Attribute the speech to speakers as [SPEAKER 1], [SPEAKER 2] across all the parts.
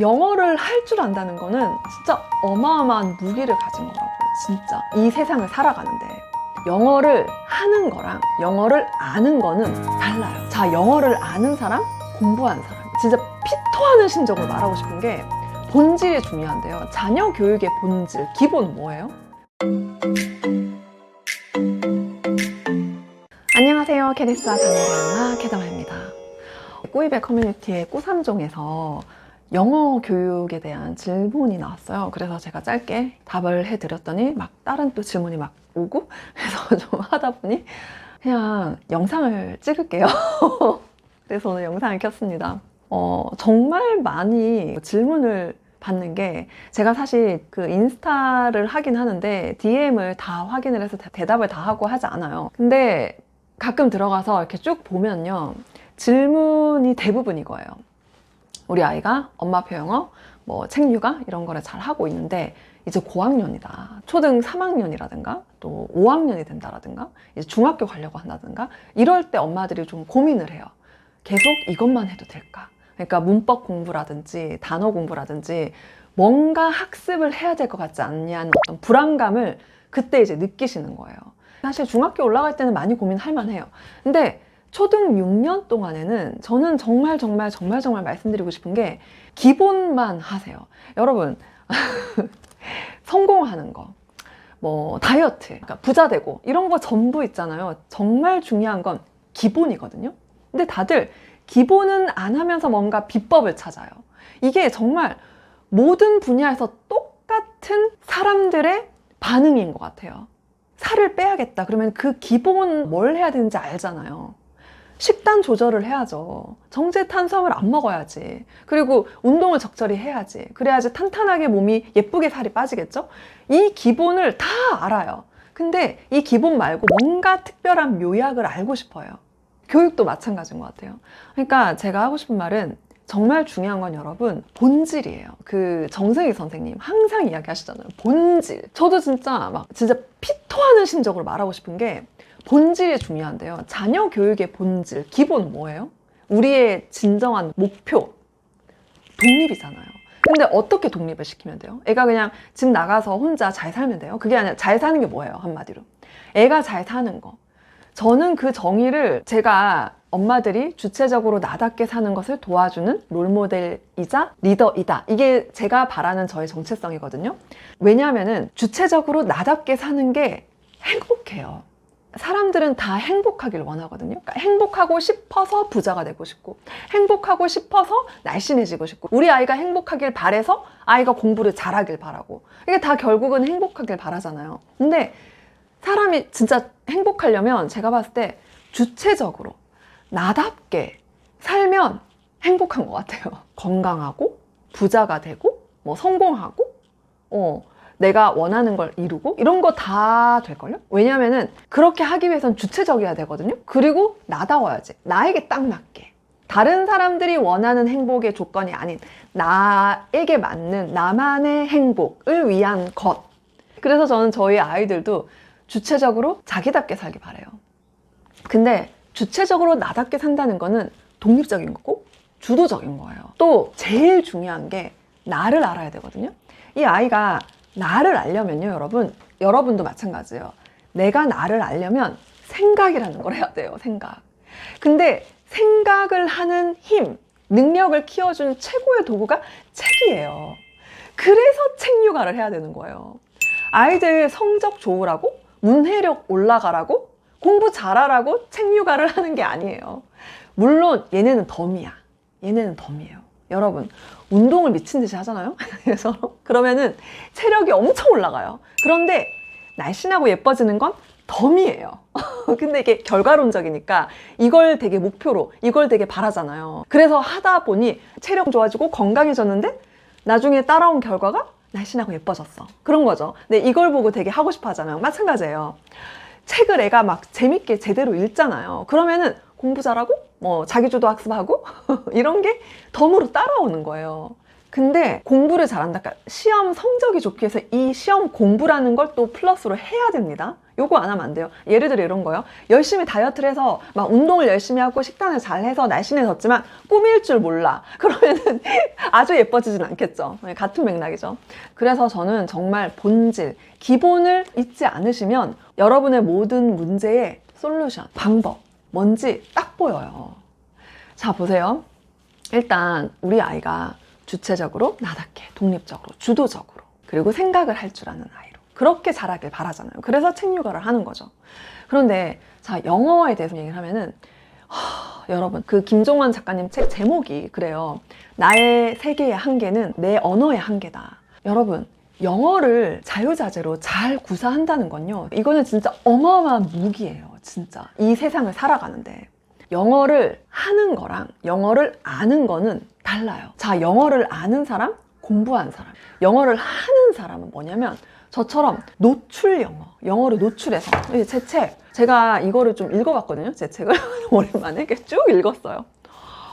[SPEAKER 1] 영어를 할 줄 안다는 거는 진짜 어마어마한 무기를 가진 거라고요. 진짜. 이 세상을 살아가는데. 영어를 하는 거랑 영어를 아는 거는 달라요. 자, 영어를 아는 사람, 공부하는 사람. 진짜 피토하는 심정으로 말하고 싶은 게 본질이 중요한데요. 자녀 교육의 본질, 기본 뭐예요? 안녕하세요. 케리스와 자녀의 엄마 케다마입니다. 꼬이백 커뮤니티의 꼬삼종에서 영어 교육에 대한 질문이 나왔어요. 그래서 제가 짧게 답을 해드렸더니 막 다른 또 질문이 막 오고 그래서 좀 하다 보니 그냥 영상을 찍을게요. 그래서 오늘 영상을 켰습니다. 어, 정말 많이 질문을 받는 게 제가 사실 그 인스타를 하긴 하는데 DM을 다 확인을 해서 대- 대답을 다 하고 하지 않아요. 근데 가끔 들어가서 이렇게 쭉 보면요. 질문이 대부분 이거예요. 우리 아이가 엄마표 영어, 뭐 책육아 이런 거를 잘 하고 있는데 이제 고학년이다. 초등 3학년이라든가 또 5학년이 된다라든가 이제 중학교 가려고 한다든가 이럴 때 엄마들이 좀 고민을 해요. 계속 이것만 해도 될까? 그러니까 문법 공부라든지 단어 공부라든지 뭔가 학습을 해야 될 것 같지 않냐는 어떤 불안감을 그때 이제 느끼시는 거예요. 사실 중학교 올라갈 때는 많이 고민할 만해요. 근데 초등 6년 동안에는 저는 정말 정말 정말 정말 말씀드리고 싶은 게 기본만 하세요. 여러분 성공하는 거, 뭐 다이어트, 그러니까 부자 되고 이런 거 전부 있잖아요. 정말 중요한 건 기본이거든요. 근데 다들 기본은 안 하면서 뭔가 비법을 찾아요. 이게 정말 모든 분야에서 똑같은 사람들의 반응인 것 같아요. 살을 빼야겠다. 그러면 그 기본 뭘 해야 되는지 알잖아요. 식단 조절을 해야죠. 정제 탄수화물 안 먹어야지. 그리고 운동을 적절히 해야지. 그래야지 탄탄하게 몸이 예쁘게 살이 빠지겠죠? 이 기본을 다 알아요. 근데 이 기본 말고 뭔가 특별한 묘약을 알고 싶어요. 교육도 마찬가지인 것 같아요. 그러니까 제가 하고 싶은 말은 정말 중요한 건 여러분 본질이에요. 그 정승희 선생님 항상 이야기하시잖아요. 본질. 저도 진짜 막 진짜 피토하는 심정으로 말하고 싶은 게 본질이 중요한데요. 자녀 교육의 본질, 기본 뭐예요? 우리의 진정한 목표, 독립이잖아요. 근데 어떻게 독립을 시키면 돼요? 애가 그냥 집 나가서 혼자 잘 살면 돼요? 그게 아니라 잘 사는 게 뭐예요? 한마디로. 애가 잘 사는 거. 저는 그 정의를 제가 엄마들이 주체적으로 나답게 사는 것을 도와주는 롤모델이자 리더이다. 이게 제가 바라는 저의 정체성이거든요. 왜냐하면은 주체적으로 나답게 사는 게 행복해요. 사람들은 다 행복하길 원하거든요. 그러니까 행복하고 싶어서 부자가 되고 싶고, 행복하고 싶어서 날씬해지고 싶고, 우리 아이가 행복하길 바래서 아이가 공부를 잘하길 바라고. 이게 다 결국은 행복하길 바라잖아요. 근데 사람이 진짜 행복하려면 제가 봤을 때 주체적으로 나답게 살면 행복한 것 같아요. 건강하고 부자가 되고 뭐 성공하고 어 내가 원하는 걸 이루고 이런 거 다 될걸요? 왜냐면은 그렇게 하기 위해선 주체적이어야 되거든요. 그리고 나다워야지. 나에게 딱 맞게. 다른 사람들이 원하는 행복의 조건이 아닌 나에게 맞는 나만의 행복을 위한 것. 그래서 저는 저희 아이들도 주체적으로 자기답게 살기 바래요. 근데 주체적으로 나답게 산다는 거는 독립적인 거고 주도적인 거예요. 또 제일 중요한 게 나를 알아야 되거든요. 이 아이가 나를 알려면요, 여러분. 여러분도 마찬가지예요. 내가 나를 알려면 생각이라는 걸 해야 돼요, 생각. 근데 생각을 하는 힘, 능력을 키워주는 최고의 도구가 책이에요. 그래서 책 육아를 해야 되는 거예요. 아이들 성적 좋으라고, 문해력 올라가라고, 공부 잘하라고 책 육아를 하는 게 아니에요. 물론 얘네는 덤이야. 얘네는 덤이에요. 여러분, 운동을 미친 듯이 하잖아요? 그래서 그러면은 체력이 엄청 올라가요. 그런데 날씬하고 예뻐지는 건 덤이에요. 근데 이게 결과론적이니까 이걸 되게 목표로, 이걸 되게 바라잖아요. 그래서 하다 보니 체력 좋아지고 건강해졌는데 나중에 따라온 결과가 날씬하고 예뻐졌어. 그런 거죠. 근데 이걸 보고 되게 하고 싶어 하잖아요. 마찬가지예요. 책을 애가 막 재밌게 제대로 읽잖아요. 그러면은 공부 잘하고, 뭐, 자기주도 학습하고, 이런 게 덤으로 따라오는 거예요. 근데 공부를 잘한다. 그러니까 시험 성적이 좋기 위해서 이 시험 공부라는 걸 또 플러스로 해야 됩니다. 요거 안 하면 안 돼요. 예를 들어 이런 거요. 열심히 다이어트를 해서 막 운동을 열심히 하고 식단을 잘 해서 날씬해졌지만 꾸밀 줄 몰라. 그러면은 아주 예뻐지진 않겠죠. 네, 같은 맥락이죠. 그래서 저는 정말 본질, 기본을 잊지 않으시면 여러분의 모든 문제의 솔루션, 방법, 뭔지 딱 보여요. 자, 보세요. 일단 우리 아이가 주체적으로, 나답게, 독립적으로, 주도적으로, 그리고 생각을 할 줄 아는 아이로. 그렇게 자라길 바라잖아요. 그래서 책 육아를 하는 거죠. 그런데 자, 영어에 대해서 얘기를 하면은 하, 여러분, 그 김종원 작가님 책 제목이 그래요. 나의 세계의 한계는 내 언어의 한계다. 여러분, 영어를 자유자재로 잘 구사한다는 건요. 이거는 진짜 어마어마한 무기예요. 진짜. 이 세상을 살아가는데. 영어를 하는 거랑 영어를 아는 거는 달라요. 자, 영어를 아는 사람, 공부한 사람. 영어를 하는 사람은 뭐냐면 저처럼 노출 영어, 영어를 노출해서 제 책, 제가 이거를 좀 읽어봤거든요. 제 책을 오랜만에 이렇게 쭉 읽었어요.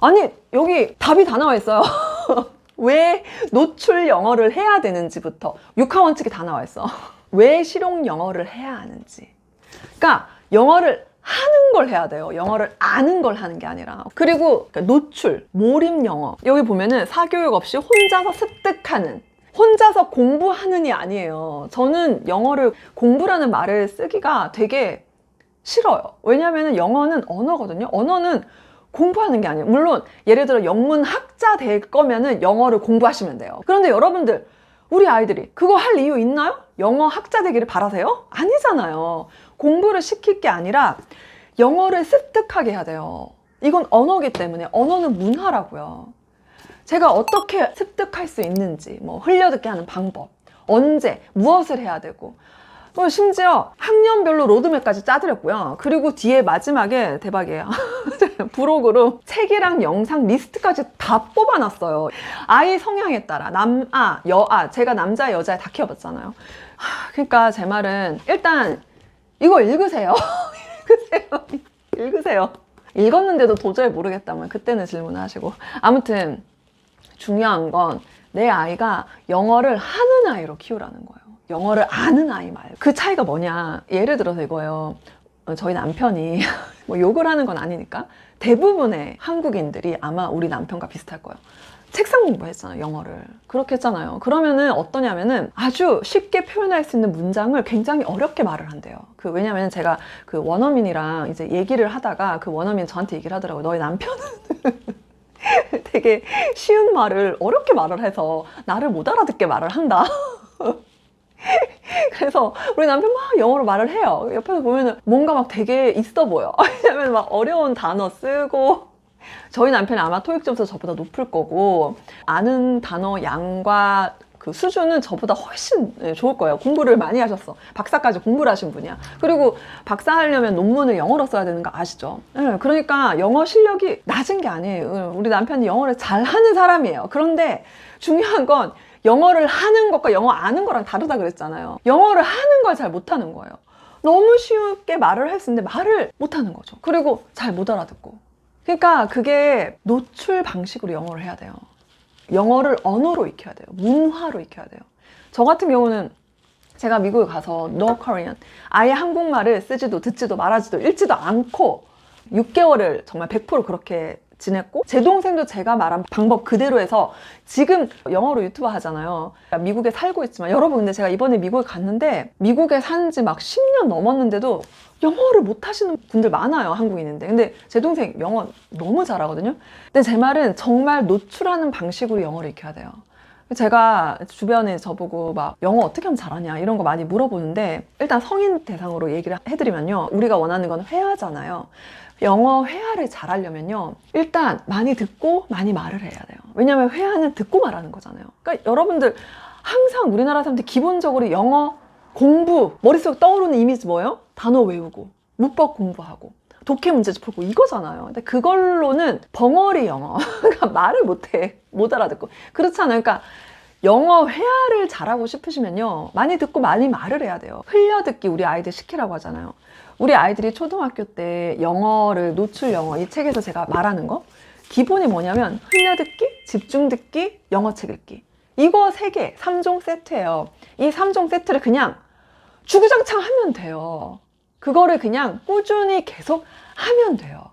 [SPEAKER 1] 아니 여기 답이 다 나와 있어요. 왜 노출 영어를 해야 되는지부터 육하 원칙이 다 나와 있어. 왜 실용 영어를 해야 하는지. 그러니까 영어를 하는 걸 해야 돼요. 영어를 아는 걸 하는 게 아니라. 그리고 그러니까 노출, 몰입 영어. 여기 보면은 사교육 없이 혼자서 습득하는. 혼자서 공부하는이 아니에요. 저는 영어를 공부라는 말을 쓰기가 되게 싫어요. 왜냐하면 영어는 언어거든요. 언어는 공부하는 게 아니에요. 물론 예를 들어 영문학자 될 거면은 영어를 공부하시면 돼요. 그런데 여러분들 우리 아이들이 그거 할 이유 있나요? 영어 학자 되기를 바라세요? 아니잖아요. 공부를 시킬 게 아니라 영어를 습득하게 해야 돼요. 이건 언어기 때문에 언어는 문화라고요. 제가 어떻게 습득할 수 있는지, 뭐 흘려듣게 하는 방법, 언제, 무엇을 해야 되고, 또 심지어 학년별로 로드맵까지 짜드렸고요. 그리고 뒤에 마지막에 대박이에요. 브록으로 책이랑 영상 리스트까지 다 뽑아놨어요. 아이 성향에 따라 남아, 여아, 제가 남자, 여자 다 키워봤잖아요. 하, 그러니까 제 말은 일단 이거 읽으세요. 읽으세요. 읽으세요. 읽었는데도 도저히 모르겠다면 그때는 질문을 하시고 아무튼 중요한 건 내 아이가 영어를 하는 아이로 키우라는 거예요. 영어를 아는 아이 말고. 그 차이가 뭐냐. 예를 들어서 이거예요. 어, 저희 남편이 뭐 욕을 하는 건 아니니까 대부분의 한국인들이 아마 우리 남편과 비슷할 거예요. 책상 공부했잖아요, 영어를. 그렇게 했잖아요. 그러면은 어떠냐면은 아주 쉽게 표현할 수 있는 문장을 굉장히 어렵게 말을 한대요. 그, 왜냐면 제가 그 원어민이랑 이제 얘기를 하다가 그 원어민 저한테 얘기를 하더라고요. 너희 남편은 되게 쉬운 말을 어렵게 말을 해서 나를 못 알아듣게 말을 한다. 그래서 우리 남편 막 영어로 말을 해요. 옆에서 보면은 뭔가 막 되게 있어 보여. 왜냐면 막 어려운 단어 쓰고 저희 남편이 아마 토익 점수 저보다 높을 거고 아는 단어 양과 그 수준은 저보다 훨씬 네, 좋을 거예요. 공부를 많이 하셨어. 박사까지 공부를 하신 분이야. 그리고 박사 하려면 논문을 영어로 써야 되는 거 아시죠? 네, 그러니까 영어 실력이 낮은 게 아니에요. 우리 남편이 영어를 잘 하는 사람이에요. 그런데 중요한 건 영어를 하는 것과 영어 아는 거랑 다르다 그랬잖아요. 영어를 하는 걸 잘 못하는 거예요. 너무 쉽게 말을 있는데 말을 못하는 거죠. 그리고 잘 못 알아듣고. 그러니까 그게 노출 방식으로 영어를 해야 돼요. 영어를 언어로 익혀야 돼요. 문화로 익혀야 돼요. 저 같은 경우는 제가 미국에 가서 No Korean 아예 한국말을 쓰지도 듣지도 말하지도 읽지도 않고 6개월을 정말 100% 그렇게 지냈고 제 동생도 제가 말한 방법 그대로 해서 지금 영어로 유튜브 하잖아요. 그러니까 미국에 살고 있지만 여러분 근데 제가 이번에 미국에 갔는데 미국에 산 지 막 10년 넘었는데도 영어를 못 하시는 분들 많아요 한국인인데 근데 제 동생 영어 너무 잘하거든요. 근데 제 말은 정말 노출하는 방식으로 영어를 익혀야 돼요. 제가 주변에 저보고 막 영어 어떻게 하면 잘하냐 이런 거 많이 물어보는데 일단 성인 대상으로 얘기를 해드리면요 우리가 원하는 건 회화잖아요 영어 회화를 잘하려면요 일단 많이 듣고 많이 말을 해야 돼요 왜냐면 회화는 듣고 말하는 거잖아요 그러니까 여러분들 항상 우리나라 사람들 기본적으로 영어 공부 머릿속에 떠오르는 이미지 뭐예요? 단어 외우고 문법 공부하고 독해 문제집 풀고 이거잖아요. 근데 그걸로는 벙어리 영어, 그러니까 말을 못해, 못 알아듣고 그렇잖아요. 그러니까 영어 회화를 잘하고 싶으시면요, 많이 듣고 많이 말을 해야 돼요. 흘려듣기 우리 아이들 시키라고 하잖아요. 우리 아이들이 초등학교 때 영어를 노출 영어 이 책에서 제가 말하는 거 기본이 뭐냐면 흘려듣기, 집중듣기, 영어책 읽기. 이거 세 개, 3종 세트예요. 이 3종 세트를 그냥 주구장창 하면 돼요. 그거를 그냥 꾸준히 계속 하면 돼요.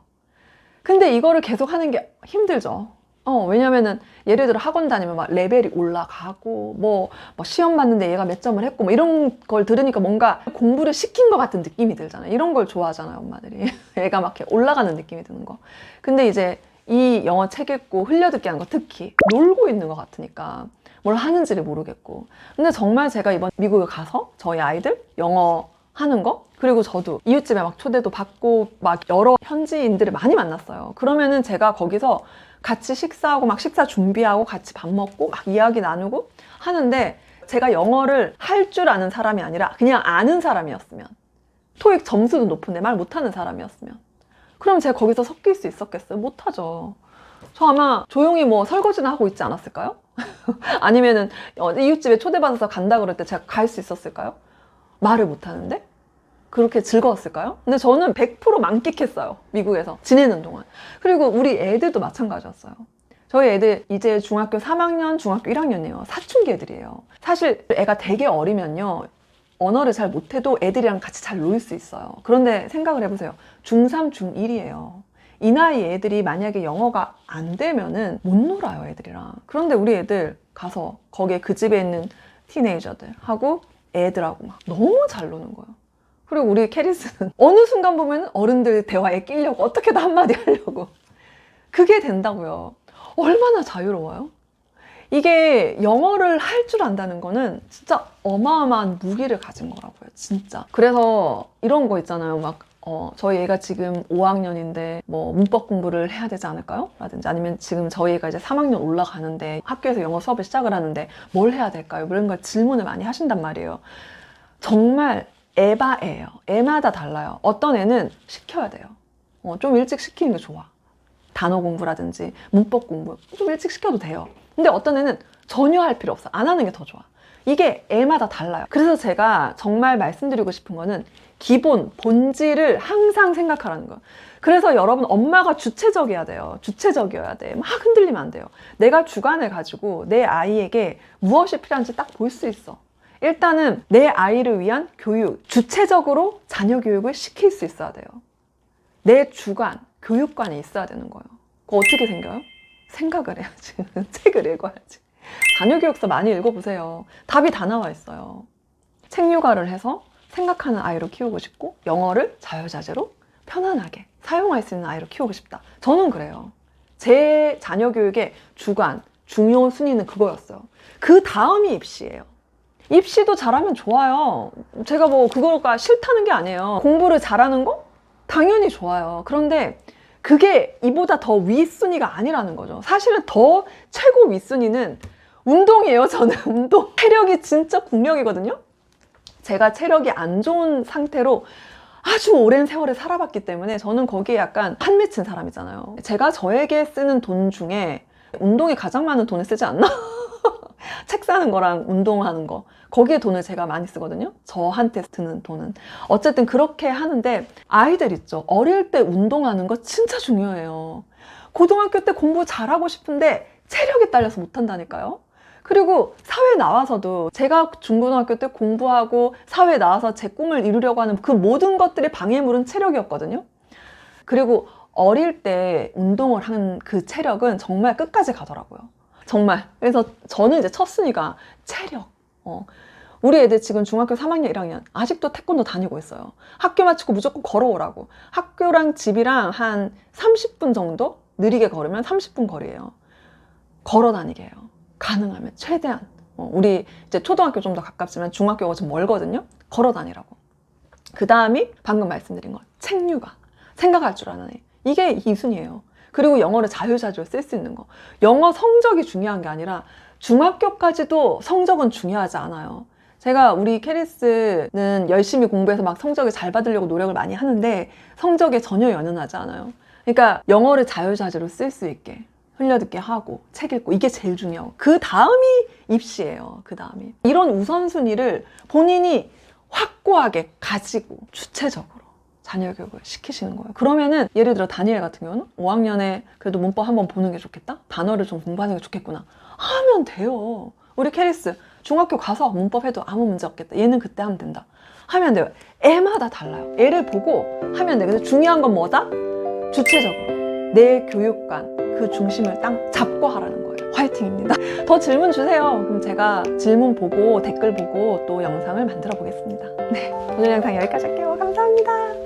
[SPEAKER 1] 근데 이거를 계속 하는 게 힘들죠. 어, 왜냐면은 예를 들어 학원 다니면 막 레벨이 올라가고 뭐, 뭐 시험 봤는데 얘가 몇 점을 했고 뭐 이런 걸 들으니까 뭔가 공부를 시킨 것 같은 느낌이 들잖아요. 이런 걸 좋아하잖아요, 엄마들이. 얘가 막 이렇게 올라가는 느낌이 드는 거. 근데 이제 이 영어 책 읽고 흘려듣기 하는 거 특히 놀고 있는 것 같으니까 뭘 하는지를 모르겠고. 근데 정말 제가 이번 미국에 가서 저희 아이들 영어 하는 거 그리고 저도 이웃집에 막 초대도 받고 막 여러 현지인들을 많이 만났어요. 그러면은 제가 거기서 같이 식사하고 막 식사 준비하고 같이 밥 먹고 막 이야기 나누고 하는데 제가 영어를 할 줄 아는 사람이 아니라 그냥 아는 사람이었으면 토익 점수도 높은데 말 못하는 사람이었으면 그럼 제가 거기서 섞일 수 있었겠어요? 못하죠. 저 아마 조용히 뭐 설거지나 하고 있지 않았을까요? 아니면은 어, 이웃집에 초대받아서 간다 그럴 때 제가 갈 수 있었을까요? 말을 못하는데? 그렇게 즐거웠을까요? 근데 저는 100% 만끽했어요. 미국에서 지내는 동안. 그리고 우리 애들도 마찬가지였어요. 저희 애들 이제 중학교 3학년, 중학교 1학년이에요. 사춘기 애들이에요. 사실 애가 되게 어리면요. 언어를 잘 못해도 애들이랑 같이 잘 놀 수 있어요. 그런데 생각을 해보세요. 중3, 중1이에요. 이 나이 애들이 만약에 영어가 안 되면은 못 놀아요, 애들이랑. 그런데 우리 애들 가서 거기에 그 집에 있는 티네이저들하고 애들하고 막 너무 잘 노는 거예요. 그리고 우리 캐리스는 어느 순간 보면 어른들 대화에 끼려고 어떻게든 한마디 하려고. 그게 된다고요. 얼마나 자유로워요? 이게 영어를 할 줄 안다는 거는 진짜 어마어마한 무기를 가진 거라고요, 진짜. 그래서 이런 거 있잖아요. 막, 어, 저희 애가 지금 5학년인데 뭐 문법 공부를 해야 되지 않을까요? 라든지 아니면 지금 저희 애가 이제 3학년 올라가는데 학교에서 영어 수업을 시작을 하는데 뭘 해야 될까요? 뭐 이런 걸 질문을 많이 하신단 말이에요. 정말 에바예요. 애마다 달라요. 어떤 애는 시켜야 돼요. 어, 좀 일찍 시키는 게 좋아. 단어 공부라든지 문법 공부 좀 일찍 시켜도 돼요. 근데 어떤 애는 전혀 할 필요 없어. 안 하는 게 더 좋아. 이게 애마다 달라요. 그래서 제가 정말 말씀드리고 싶은 거는 기본, 본질을 항상 생각하라는 거예요. 그래서 여러분 엄마가 주체적이어야 돼요. 주체적이어야 돼. 막 흔들리면 안 돼요. 내가 주관을 가지고 내 아이에게 무엇이 필요한지 딱 볼 수 있어. 일단은 내 아이를 위한 교육, 주체적으로 자녀 교육을 시킬 수 있어야 돼요. 내 주관, 교육관이 있어야 되는 거예요. 그거 어떻게 생겨요? 생각을 해야지. 책을 읽어야지. 자녀 교육서 많이 읽어보세요. 답이 다 나와 있어요. 책 육아를 해서 생각하는 아이로 키우고 싶고 영어를 자유자재로 편안하게 사용할 수 있는 아이로 키우고 싶다. 저는 그래요. 제 자녀 교육의 주관, 중요 순위는 그거였어요. 그 다음이 입시예요. 입시도 잘하면 좋아요. 제가 뭐 그거가 싫다는 게 아니에요. 공부를 잘하는 거? 당연히 좋아요. 그런데 그게 이보다 더 윗순위가 아니라는 거죠. 사실은 더 최고 윗순위는 운동이에요, 저는. 운동. 체력이 진짜 국력이거든요. 제가 체력이 안 좋은 상태로 아주 오랜 세월을 살아봤기 때문에 저는 거기에 약간 한 맺힌 사람이잖아요. 제가 저에게 쓰는 돈 중에 운동에 가장 많은 돈을 쓰지 않나? 책 사는 거랑 운동하는 거. 거기에 돈을 제가 많이 쓰거든요. 저한테 드는 돈은. 어쨌든 그렇게 하는데 아이들 있죠. 어릴 때 운동하는 거 진짜 중요해요. 고등학교 때 공부 잘하고 싶은데 체력이 딸려서 못한다니까요 그리고 사회 나와서도 제가 중고등학교 때 공부하고 사회 나와서 제 꿈을 이루려고 하는 그 모든 것들의 방해물은 체력이었거든요 그리고 어릴 때 운동을 한 그 체력은 정말 끝까지 가더라고요 정말. 그래서 저는 이제 첫 순위가 체력. 어. 우리 애들 지금 중학교 3학년, 1학년. 아직도 태권도 다니고 있어요. 학교 마치고 무조건 걸어오라고. 학교랑 집이랑 한 30분 정도? 느리게 걸으면 30분 거리예요. 걸어 다니게 해요. 가능하면 최대한. 어, 우리 이제 초등학교 좀 더 가깝지만 중학교가 좀 멀거든요. 걸어 다니라고. 그 다음이 방금 말씀드린 거. 책류가. 생각할 줄 아는 애. 이게 이순이에요. 그리고 영어를 자유자재로 쓸수 있는 거. 영어 성적이 중요한 게 아니라 중학교까지도 성적은 중요하지 않아요. 제가 우리 캐리스는 열심히 공부해서 막 성적을 잘 받으려고 노력을 많이 하는데 성적에 전혀 연연하지 않아요. 그러니까 영어를 자유자재로 쓸 수 있게 흘려듣게 하고 책 읽고 이게 제일 중요하고 그 다음이 입시예요. 그 다음이 이런 우선순위를 본인이 확고하게 가지고 주체적으로 자녀 교육을 시키시는 거예요. 그러면은 예를 들어 다니엘 같은 경우는 5학년에 그래도 문법 한번 보는 게 좋겠다? 단어를 좀 공부하는 게 좋겠구나. 하면 돼요. 우리 캐리스 중학교 가서 문법 해도 아무 문제 없겠다. 얘는 그때 하면 된다. 하면 돼요. 애마다 달라요. 애를 보고 하면 돼. 근데 중요한 건 뭐다? 주체적으로 내 교육관 그 중심을 딱 잡고 하라는 거예요. 화이팅입니다. 더 질문 주세요. 그럼 제가 질문 보고 댓글 보고 또 영상을 만들어 보겠습니다. 네, 오늘 영상 여기까지 할게요. 감사합니다.